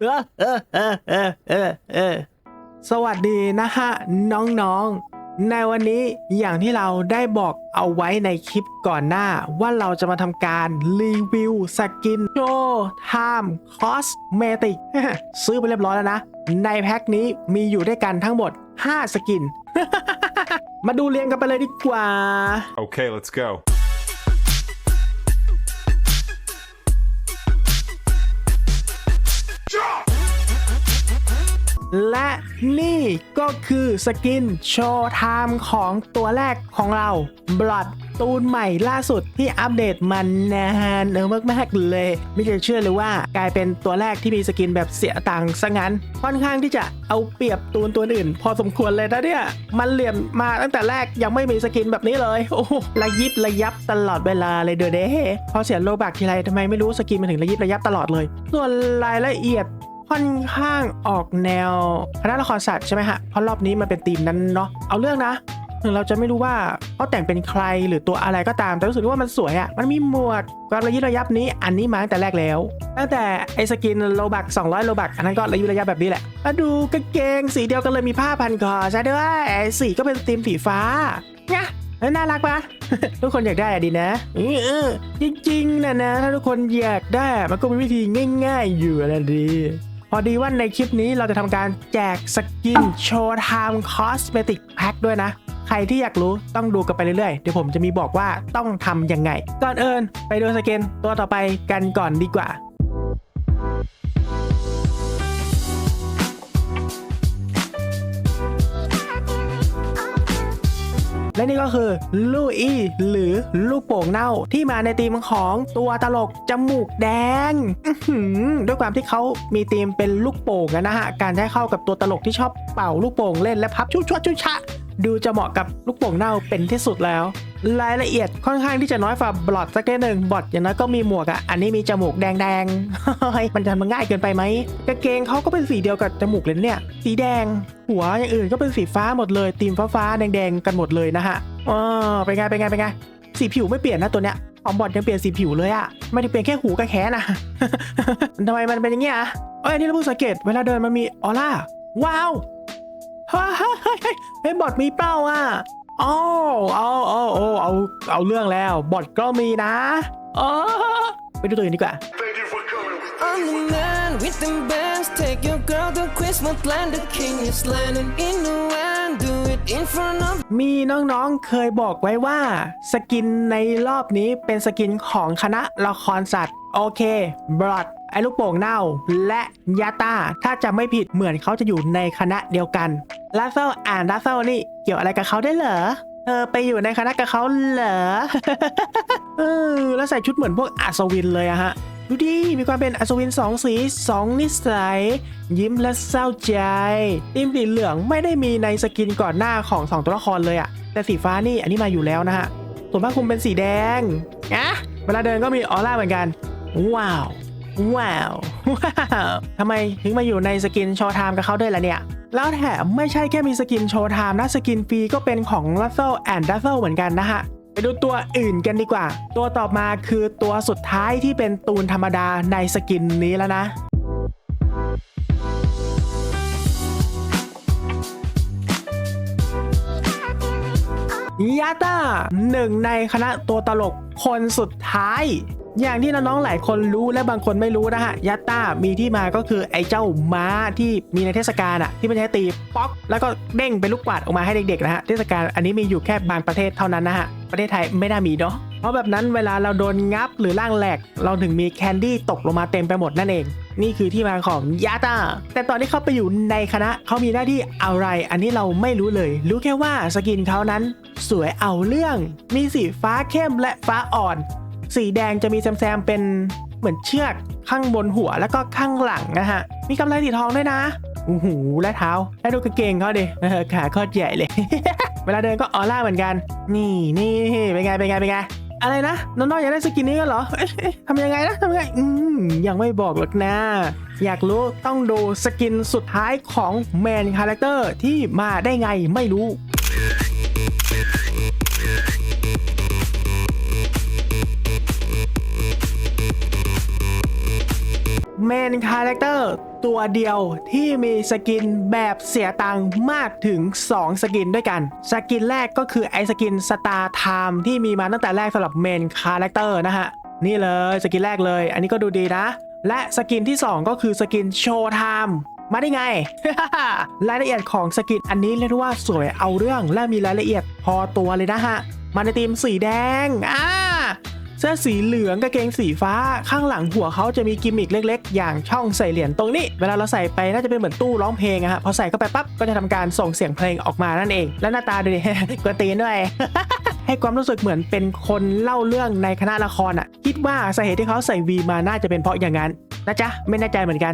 เออเออเออเออเออเออสวัสดีนะฮะ น้องๆ ในวันนี้อย่างที่เราได้บอกเอาไว้ในคลิปก่อนหน้า ว่าเราจะมาทำการรีวิวสกินโชว์ไทม์คอสเมติกซื้อไปเรียบร้อยแล้วนะ ในแพ็คนี้มีอยู่ด้วยกันทั้งหมด 5 สกิน มาดูเรียงกันไปเลยดีกว่า Okay, let's go. และนี่ก็คือสกินโชว์ไทม์ของตัวแรกของเราบลัดตูนใหม่ล่าสุดที่อัปเดตมันนานเออมากๆเลย ไม่จะเชื่อเลยว่ากลายเป็นตัวแรกที่มีสกินแบบเสียตังค์ซะงั้น ค่อนข้างที่จะเอาเปรียบตูนตัวอื่น พอสมควรเลยนะเนี่ย มันเหลี่ยมมาตั้งแต่แรกยังไม่มีสกินแบบนี้เลย โอ้โหระยิบระยับตลอดเวลาเลยเดอเด้พอเสียโลบักทีไรทำไมไม่รู้สกินมันถึงระยิบระยับตลอดเลย ส่วนรายละเอียด ค่อนข้างออกแนวคณะละครสัตว์ใช่ไหมฮะเพราะรอบนี้มันเป็นธีมนั้นเนาะเอาเรื่องนะถึงเราจะไม่รู้ว่าเขาแต่งเป็นใครหรือตัวอะไรก็ตาม แต่รู้สึกว่ามันสวยอะ่ะ มันมีหมวดความระยิบระยับนี้ อันนี้มาตั้งแต่แรกแล้ว ตั้งแต่ไอสกินโลบัก 200 โลบัก อันนั้นก็ระยิบระยับแบบนี้แหละมาดูกางเกงสีเดียวกันเลยมีผ้าพันคอใช่ด้วยไอสีก็เป็นธีมสีฟ้าเนี่ยน่ารักปะทุกคนอยากได้อะดีนะเออจริงๆนะนะ ถ้าทุกคนอยากได้มันก็มีวิธีง่าย ๆ อยู่นะดี พอดีว่าในคลิปนี้เราจะทำการแจกสกินโชว์ไทม์คอสเมติกแพ็คด้วยนะ ใครที่อยากรู้ต้องดูกันไปเรื่อยๆ เดี๋ยวผมจะมีบอกว่าต้องทำยังไง ก่อนเอิญไปดูสกินตัวต่อไปกันก่อนดีกว่า และนี่ก็คือลูอี้หรือลูกโป่งเน่าที่มาในธีมของตัวตลกจมูกแดงด้วยความที่เขามีธีมเป็นลูกโป่งนะฮะการได้เข้ากับตัวตลกที่ชอบเป่าลูกโป่งเล่นและพับชุชวชุชะ ดูจะเหมาะกับลูกโป่งเน่าเป็นที่สุดแล้ว รายละเอียดค่อนข้างที่จะน้อยฝ่าบลอดสักนิดหนึ่งบลอดอย่างน้อยก็มีหมวกอะอันนี้มีจมูกแดงๆเฮ้ยมันจะมันง่ายเกินไปไหมกางเกงเขาก็เป็นสีเดียวกับจมูกเลยเนี่ยสีแดง หัวอย่างอื่นก็เป็นสีฟ้าหมดเลยตีมฟ้าฟ้าๆแดงๆกันหมดเลยนะฮะอ๋อเป็นไงเป็นไงเป็นไงสีผิวไม่เปลี่ยนนะตัวเนี้ยของบอดยังเปลี่ยนสีผิวเลยอะไม่ได้เปลี่ยนแค่หูกับแขนอะทำไมมันเป็นอย่างเงี้ยอะเอ้ยนี่เราเพิ่งสังเกตเวลาเดินมันมีออร่าว้าวเฮ้ยเฮ้ยเฮ้ยเฮ้ยเฮ้ยบอทมีเป้าอะอ๋ออาเอ เอาเอาเอาเรื่องแล้วบอทก็มีนะเออไปดูตัวอื่นดีกว่า I'm the man with the bands. Take your girl to Christmas land. The king is landing in the van. Do it in front of มีน้องๆเคยบอกไว้ว่า สกินในรอบนี้เป็นสกินของคณะละครสัตว์ โอเคบลอดไอ้ลูกโป่งเน่า และยาตาถ้าจะไม่ผิดเหมือนเขาจะอยู่ในคณะเดียวกันลาเซลอ่านลาเซลนี่เกี่ยวอะไรกับเขาได้เหรอเธอไปอยู่ในคณะกับเขาเหรอ เออ แล้วใส่ชุดเหมือนพวกอัศวินเลยอะฮะ ดูดิ มีความเป็นอัศวินสองสีสองนิสัย ยิ้มและเศร้าใจทีมสีเหลืองไม่ได้มีในสกินก่อนหน้าของสองตัวละครเลยอะแต่สีฟ้านี่อันนี้มาอยู่แล้วนะฮะส่วนผ้าคลุมเป็นสีแดงอะเวลาเดินก็มีออร่าเหมือนกัน ว้าว ว้าว ว้าวทำไมถึงมาอยู่ในสกินโชว์ไทม์กับเขาด้วยล่ะเนี่ย แล้วแถมไม่ใช่แค่มีสกินโชว์ไทม์นะสกินฟรีก็เป็นของ Russell and Russell เหมือนกันนะฮะไปดูตัวอื่นกันดีกว่า ตัวต่อมาคือตัวสุดท้ายที่เป็นตูนธรรมดาในสกินนี้แล้วนะยาต้าหนึ่งในคณะตัวตลกคนสุดท้าย อย่างที่น้องๆหลายคนรู้และบางคนไม่รู้นะฮะยาต้ามีที่มาก็คือไอ้เจ้าม้าที่มีในเทศกาลอะที่มันใช้ตีป๊อก แล้วก็เด้งเป็นลูกกวาดออกมาให้เด็กๆนะฮะเทศกาลอันนี้มีอยู่แค่บางประเทศเท่านั้นนะฮะประเทศไทยไม่น่ามีเนาะเพราะแบบนั้นเวลาเราโดนงับหรือร่างแหลก เราถึงมีแคนดี้ตกลงมาเต็มไปหมดนั่นเอง นี่คือที่มาของยาต้าแต่ตอนที่เขาไปอยู่ในคณะเขามีหน้าที่อะไร อันนี้เราไม่รู้เลย รู้แค่ว่าสกินเขานั้น สวยเอาเรื่อง มีสีฟ้าเข้มและฟ้าอ่อน สีแดงจะมีแซมๆเป็นเหมือนเชือกข้างบนหัวแล้วก็ข้างหลังนะฮะ มีกำไลสีทองด้วยนะโอ้โหและเท้าให้ดูกางเกงเขาดิขาโคตรใหญ่เลย เวลาเดินก็ออร่าเหมือนกัน นี่นี่เป็นไงเป็นไงเป็นไงอะไรนะน้องๆอยากได้สกินนี้กันเหรอทำยังไงนะทำยังไงอืมยังไม่บอกหรอกนะ อยากรู้ต้องดูสกินสุดท้ายของแมนคาแรคเตอร์ที่มาได้ไงไม่รู้ เมนคาแรคเตอร์ตัวเดียวที่มีสกินแบบเสียตังมากถึง 2 สกินด้วยกัน สกินแรกก็คือไอสกินสตาร์ไทม์ที่มีมาตั้งแต่แรกสำหรับเมนคาแรคเตอร์นะฮะ นี่เลยสกินแรกเลย อันนี้ก็ดูดีนะ และสกินที่ 2 ก็คือสกินโชว์ไทม์มาได้ไง รายละเอียดของสกินอันนี้เรียกว่าสวยเอาเรื่องและมีรายละเอียดพอตัวเลยนะฮะ มาในธีมสีแดงอ่า เสื้อสีเหลืองกางเกงสีฟ้า ข้างหลังหัวเขาจะมีกิมมิคเล็ก ๆ อย่างช่องใส่เหรียญตรงนี้ เวลาเราใส่ไปน่าจะเป็นเหมือนตู้ร้องเพลงอะฮะพอใส่เข้าไปปั๊บก็จะทำการส่งเสียงเพลงออกมานั่นเอง และหน้าตาดูดิกระตีนด้วย ให้ความรู้สึกเหมือนเป็นคนเล่าเรื่องในคณะละครอะ คิดว่าสาเหตุที่เขาใส่วีมาน่าจะเป็นเพราะอย่างนั้นนะจ๊ะ ไม่แน่ใจเหมือนกัน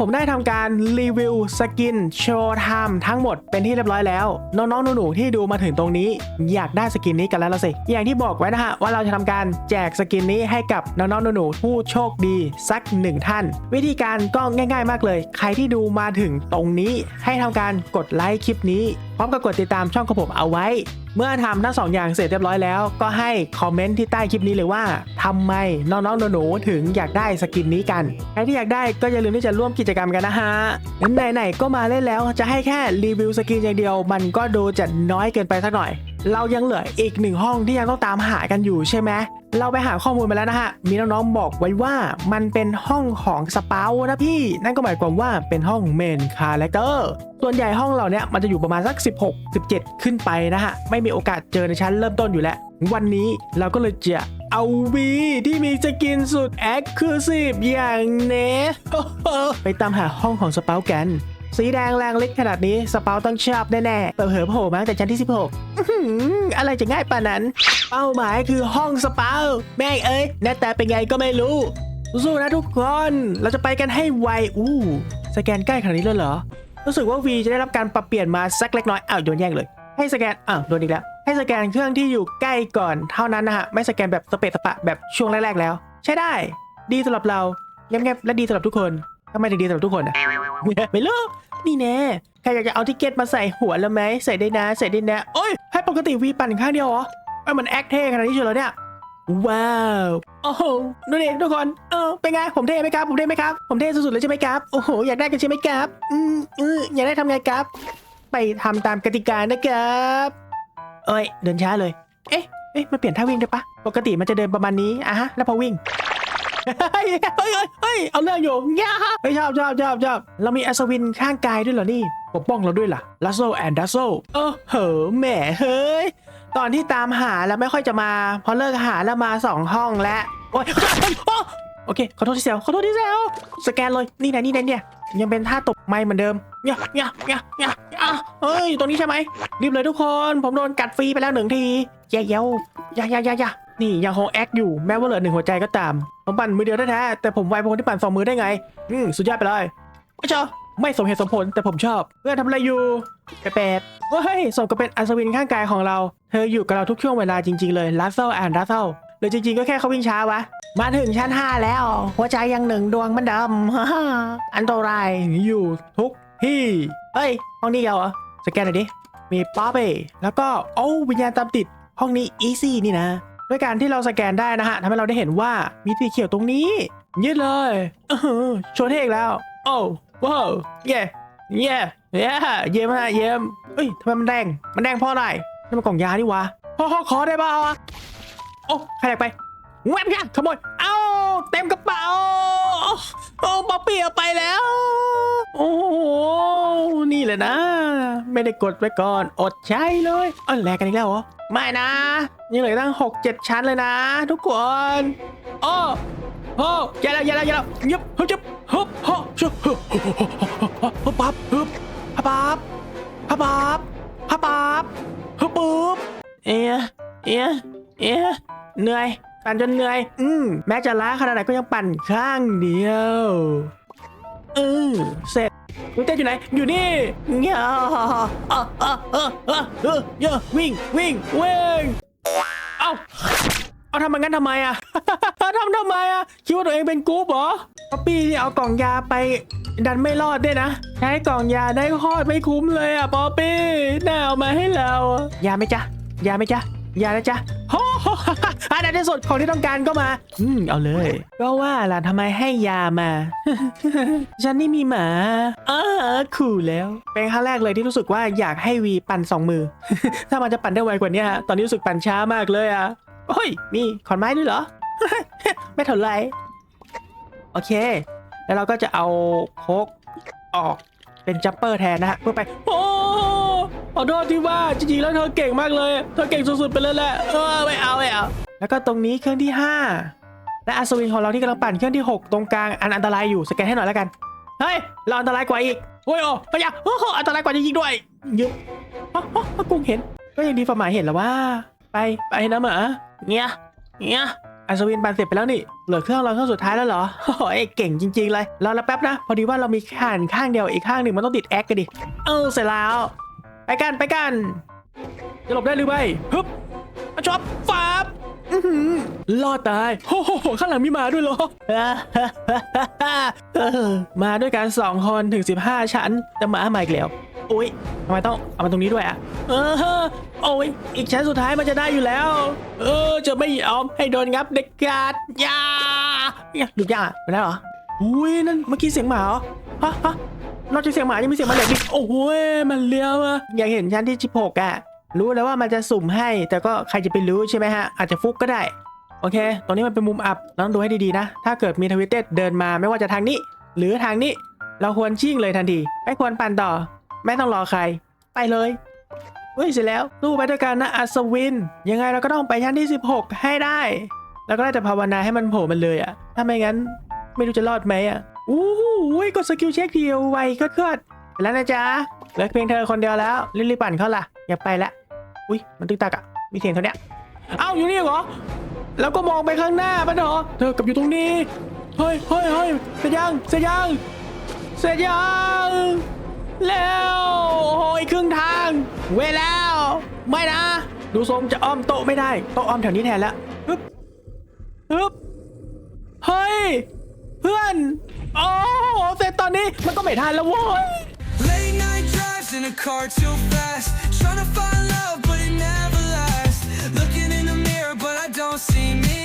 ผมได้ทำการรีวิวสกินโชว์ไทม์ทั้งหมดเป็นที่เรียบร้อยแล้ว น้องๆหนูๆที่ดูมาถึงตรงนี้ อยากได้สกินนี้กันแล้วละสิ อย่างที่บอกไว้นะฮะ ว่าเราจะทำการแจกสกินนี้ให้กับน้องๆหนูๆผู้โชคดีสักหนึ่งท่าน วิธีการก็ง่าย ๆ มากเลย ใครที่ดูมาถึงตรงนี้ให้ทำการกดไลค์คลิปนี้ พร้อมกับกดติดตามช่องของผมเอาไว้ เมื่อทำทั้งสองอย่างเสร็จเรียบร้อยแล้ว ก็ให้คอมเมนต์ที่ใต้คลิปนี้เลยว่าทำไมน้องๆหนูๆถึงอยากได้สกินนี้กัน ใครที่อยากได้ก็อย่าลืมที่จะร่วมกิจกรรมกันนะฮะไหนๆก็มาเล่นแล้วจะให้แค่รีวิวสกินอย่างเดียว มันก็ดูจะน้อยเกินไปสักหน่อย เรายังเหลืออีกหนึ่งห้องที่ยังต้องตามหากันอยู่ใช่ไหม เราไปหาข้อมูลมาแล้วนะฮะ มีน้องๆบอกไว้ว่ามันเป็นห้องของสปาวนะพี่ นั่นก็หมายความว่าเป็นห้องเมนคาแรคเตอร์ส่วนใหญ่ห้องเราเนี่ยมันจะอยู่ประมาณสัก 16 17 ขึ้นไปนะฮะ ไม่มีโอกาสเจอในชั้นเริ่มต้นอยู่แล้ว วันนี้เราก็เลยจะเอาวีที่มีสกินสุด แอคคือซีฟอย่างเนสไปตามหาห้องของสปาวกัน สีแดงแรงเล็กขนาดนี้สเปาต้องชอบแน่ๆเปิดเผยโผล่มาตั้งแต่ชั้นที่ 16อื้อหือะไรจะง่ายป่านั้น เป้าหมายคือห้องสเปาแม่งเอ้ยหน้าตาเป็นไงก็ไม่รู้สู้นะทุกคน เราจะไปกันให้ไวอู้สแกนใกล้ขนาดนี้เลยเหรอ รู้สึกว่า V จะได้รับการปรับเปลี่ยนมาสักเล็กน้อยอ้าวโดนแย่งเลย ให้สแกนอ้าวโดนอีกแล้ว ให้สแกนเครื่องที่อยู่ใกล้ก่อนเท่านั้นนะฮะ ไม่สแกนแบบสเปะสปะแบบช่วงแรกๆแล้ว ใช้ได้ ดีสำหรับเราเงียบๆและดีสำหรับทุกคนทำไมถึงดีสำหรับทุกคนอะไม่รู้ นี่แน่ใครอยากจะเอาทิเก็ตมาใส่หัวแล้วไหมใส่ได้นะ ใส่ได้นะโอ้ยให้ปกติวีปั่นข้างเดียวเหรอไอ้มันแอคเท่ขนาดนี้เชียวเหรอเนี่ยว้าวโอ้โหดูดิทุกคนเออเป็นไงผมเท่ไหมครับผมเท่ไหมครับผมเท่สุดๆเลยใช่ไหมครับโอ้โหอยากได้กันใช่ไหมครับอืมเอออยากได้ทำไงครับ ไปทำตามกติกานะครับ เอ้ยเดินช้าเลย เอ๊ะเอ๊ะมันเปลี่ยนท่าวิ่งได้ปะปกติมันจะเดินประมาณนี้อะฮะแล้วพอวิ่ง เฮ้ยเฮ้ยเฮ้ยเอาเรื่องอยู่ย่าเฮ้ยชอบชอบชอบชอบเรามีอัศวินข้างกายด้วยเหรอนี่ปกป้องเราด้วยล่ะลัสโซแอนดัสโซเออเหอแหมเฮ้ยตอนที่ตามหาแล้วไม่ค่อยจะมาพอเลิกหาแล้วมาสองห้องแล้วโอ๊ยโอเคขอโทษที่เซลขอโทษที่เซลสแกนเลยนี่นะนี่นะเนี่ยยังเป็นท่าตบไม้เหมือนเดิมเนี่ยเนี่ยเนี่ยเนี่ยอะเฮ้ยตรงนี้ใช่ไหมรีบเลยทุกคน ผมโดนกัดฟรีไปแล้วหนึ่งทีแย่เย้าอย่าอย่าอย่าอย่า นี่ยังคงแอคอยู่แม้ว่าเหลือหนึ่งหัวใจก็ตามผมปั่นมือเดียวแท้ๆแต่ผมไวพอคนที่ปั่นสองมือได้ไง อืมสุดยอดไปเลยไม่เจอไม่สมเหตุสมผลแต่ผมชอบเพื่อนทำอะไรอยู่แปดเฮ้ยสมกับเป็นอัศวินข้างกายของเรา เธออยู่กับเราทุกช่วงเวลาจริง ๆ เลยลัสเซลแอนดัสเซลหรือจริง ๆ ก็แค่เขาวิ่งช้าวะ มาถึงชั้น 5 แล้ว หัวใจยังหนึ่งดวงมันดิมอันตรายอยู่ทุกที่เฮ้ย ห้องนี้เดียวเหรอสแกนหน่อยดิมีป๊อปเป้แล้วก็โอ้วิญญาณตามติดห้องนี้อีซี่นี่นะ ด้วยการที่เราสแกนได้นะฮะทำให้เราได้เห็นว่ามีสีเขียวตรงนี้ ยืดเลยโชว์เท่อีกแล้ว โอ้ว้าวเย่เย่เย่เยี่ยมฮะเยี่ยมเอ้ยทำไมมันแดง มันแดงเพราะอะไรนี่มันกล่องยาดิวะพ่อขอได้เปล่าวะโอ้ใครอยากไปแวบยัขโมย เอา เต็มกระเป๋า โอ้ป๊อปปี้เอาไปแล้ว โอ้โห นี่แหละนะ ไม่ได้กดไว้ก่อน อดใช้เลยเออแลกกันอีกแล้วเหรอ ไม่นะ ยังเหลือตั้ง6 7ชั้นเลยนะ ทุกคนโอ้โอ้ยาแล้วยาแล้วยาแล้วยับฮึบยับฮึบฮึบชุบฮึบฮึบฮึบปั๊บฮึบปับปั๊บปั๊บปั๊บปั๊บฮึบปุ๊บเอ๊ะเอ๊ะเอ๊ะเหนื่อย ปั่นจนเหนื่อย อืมแม้จะล้าขนาดไหนก็ยังปั่นข้างเดียวเออเสร็จคุณเต้นอยู่ไหน อยู่นี่เงี้ยเออเออเออเออเออเยอะวิ่งวิ่งวิ่งเอ้าเอาทำมันงั้นทำไมอะทำทำไมอะคิดว่าตัวเองเป็นกรุ๊ปเหรอป๊อปปี้นี่เอากล่องยาไปดันไม่รอดด้วยนะใช้กล่องยาได้คลอดไม่คุ้มเลยอะป๊อปปี้น่าเอามาให้เราอะยาไหมจ๊ะยาไหมจ๊ะ ยานะจ๊ะโอ้อันในที่สุดของที่ต้องการก็มา อืม เอาเลย ก็ว่าล่ะทำไมให้ยามา ฉันนี่มีหมาเออขู่แล้ว เป็นครั้งแรกเลยที่รู้สึกว่าอยากให้วีปั่นสองมือ ถ้ามันจะปั่นได้ไวกว่านี้ตอนนี้รู้สึกปั่นช้ามากเลยอะโอ้ยมีขอนไม้ด้วยเหรอ ไม่เท่าไร โอเค แล้วเราก็จะเอาโคกออกเป็นจัปเปอร์แทนนะฮะเพื่อไป โอ้ ขอโทษที่ว่าจริงๆแล้วเธอเก่งมากเลย เธอเก่งสุดๆไปเลยแหละเออไม่เอาไม่เอาแล้วก็ตรงนี้เครื่องที่ 5 และอัศวินของเราที่กำลังปั่นเครื่องที่ 6 ตรงกลางอันอันตรายอยู่สแกนให้หน่อยแล้วกันเฮ้ยเราอันตรายกว่าอีกโอ้ยโอ้พยาโอ้โหอันตรายกว่าจริงๆด้วยยึบอ๋ออ๋อกุ้งเห็น ก็ยังดีฝ่าหมาเห็นแล้วว่า ไปไปนะหมาเงี้ยเงี้ยอัศวินปั่นเสร็จไปแล้วนี่เหลือเครื่องเราเครื่องสุดท้ายแล้วเหรอโอ้ยเก่งจริง ๆ เลยรอแล้วแป๊บนะ พอดีว่าเรามีข่านข้างเดียวอีกข้างหนึ่งมันต้องติดแอคกันดิเออเสร็จแล้ว ไปกันไปกัน จะหลบได้หรือไม่ฮึบมาชอบฟาบอื้อหือรอดตายโอ้โหข้างหลังมีหมาด้วยเหรอเออมาด้วยกันสองคนถึง 15 ชั้น แต่หมามาอีกแล้วอุ้ยทำไมต้องเอามาตรงนี้ด้วยอะเออโอ้ยอีกชั้นสุดท้ายมันจะได้อยู่แล้ว เออ จะไม่ยอมให้โดนงับเด็กกาดอยาเนี่ยดูยากไปแล้วเหรออุ้ยนั่นเมื่อกี้เสียงหมาเหรอฮะฮะ นอกจากเสียงหมายังมีเสียงหมาเหล็กอีกโอ้โหมันเลี้ยวอะอยากเห็นชั้นที่16อะรู้แล้วว่ามันจะสุ่มให้ แต่ก็ใครจะไปรู้ใช่ไหมฮะ อาจจะฟุกก็ได้ โอเค ตรงนี้มันเป็นมุมอับเราต้องดูให้ดีๆนะ ถ้าเกิดมีทวิตเต็ดเดินมาไม่ว่าจะทางนี้ หรือทางนี้ เราควรชิ่งเลยทันที ไม่ควรปั่นต่อ ไม่ต้องรอใคร ไปเลยเฮ้ยเสร็จแล้วสู้ไปด้วยกันนะอัศวิน ยังไงเราก็ต้องไปชั้นที่ 16 ให้ได้ แล้วก็ได้แต่ภาวนาให้มันโผล่มันเลยอะถ้าไม่งั้นไม่รู้จะรอดไหมอะ อู้หูกดสกิลเช็คเดียวไวเกิดๆไปแล้วนะจ๊ะเหลือเพียงเธอคนเดียวแล้วรีบๆปั่นเข้าล่ะอย่าไปละอุ้ยมันตึกตักอะมีเสียงเท่าเนี้ยเอ้าอยู่นี่เหรอแล้วก็มองไปข้างหน้าปะเนาะเธอกับอยู่ตรงนี้เฮ้ยเฮ้ยเฮ้ยเสร็จยังเสร็จยังเสร็จยังแล้วโอ้ยครึ่งทาง เวแล้ว ไม่นะ ดูทรงจะอ้อมโต๊ะไม่ได้โต๊ะอ้อมแถวนี้แทนแล้วฮึบฮึบเฮ้ย เพื่อน โอ้โหเสร็จตอนนี้มันก็ไม่ทันแล้วโว้ย Late night drives in a car too fast. Trying to find love, but it never lasts. Looking in the mirror, but I don't see me.